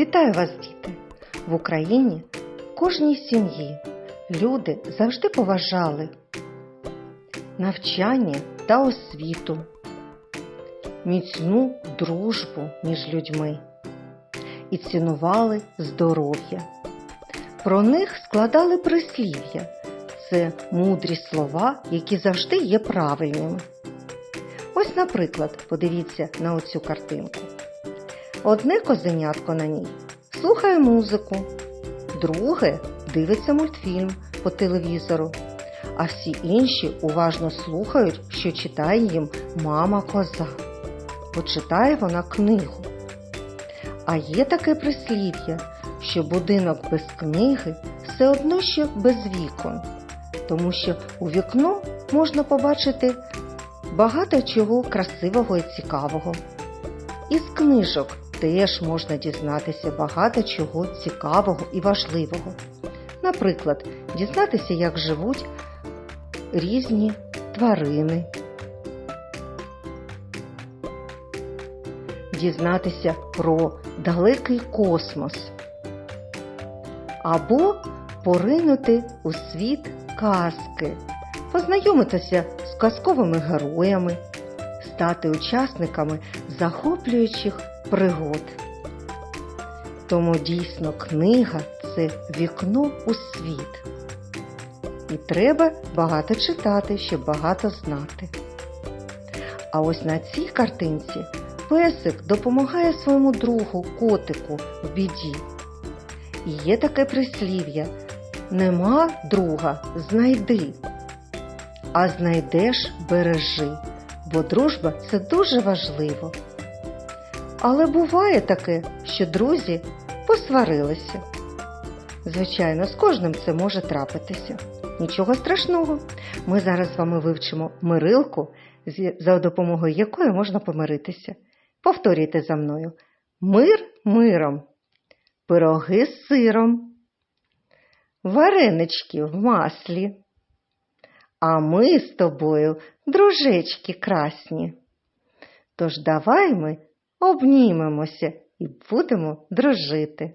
Вітаю вас, діти! В Україні в кожній сім'ї люди завжди поважали навчання та освіту, міцну дружбу між людьми і цінували здоров'я. Про них складали прислів'я. Це мудрі слова, які завжди є правильними. Ось, наприклад, подивіться на оцю картинку. Одне козенятко на ній слухає музику, друге дивиться мультфільм по телевізору, а всі інші уважно слухають, що читає їм мама коза. Почитає вона книгу. А є таке прислів'я, що будинок без книги все одно що без вікон, тому що у вікно можна побачити багато чого красивого і цікавого. Із книжок теж можна дізнатися багато чого цікавого і важливого. Наприклад, дізнатися, як живуть різні тварини, дізнатися про далекий космос. Або поринути у світ казки, познайомитися з казковими героями, стати учасниками захоплюючих пригод. Тому дійсно книга це вікно у світ. І треба багато читати, щоб багато знати. А ось на цій картинці песик допомагає своєму другу котику в біді. І є таке прислів'я нема друга, знайди, а знайдеш бережи, бо дружба це дуже важливо. Але буває таке, що друзі посварилися. Звичайно, з кожним це може трапитися. Нічого страшного. Ми зараз з вами вивчимо мирилку, за допомогою якої можна помиритися. Повторюйте за мною: мир миром, пироги з сиром, варенички в маслі. А ми з тобою дружечки красні. Тож давай ми обнімемося і будемо дружити.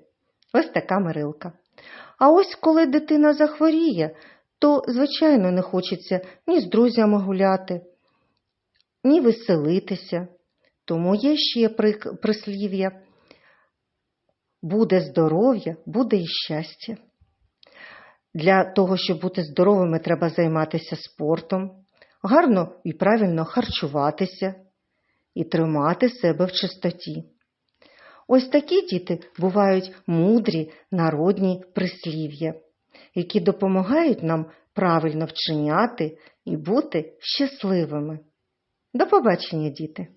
Ось така мирилка. А ось коли дитина захворіє, то, звичайно, не хочеться ні з друзями гуляти, ні веселитися. Тому є ще прислів'я буде здоров'я, буде і щастя. Для того, щоб бути здоровими, треба займатися спортом, гарно і правильно харчуватися і тримати себе в чистоті. Ось такі діти бувають мудрі народні прислів'я, які допомагають нам правильно вчиняти і бути щасливими. До побачення, діти!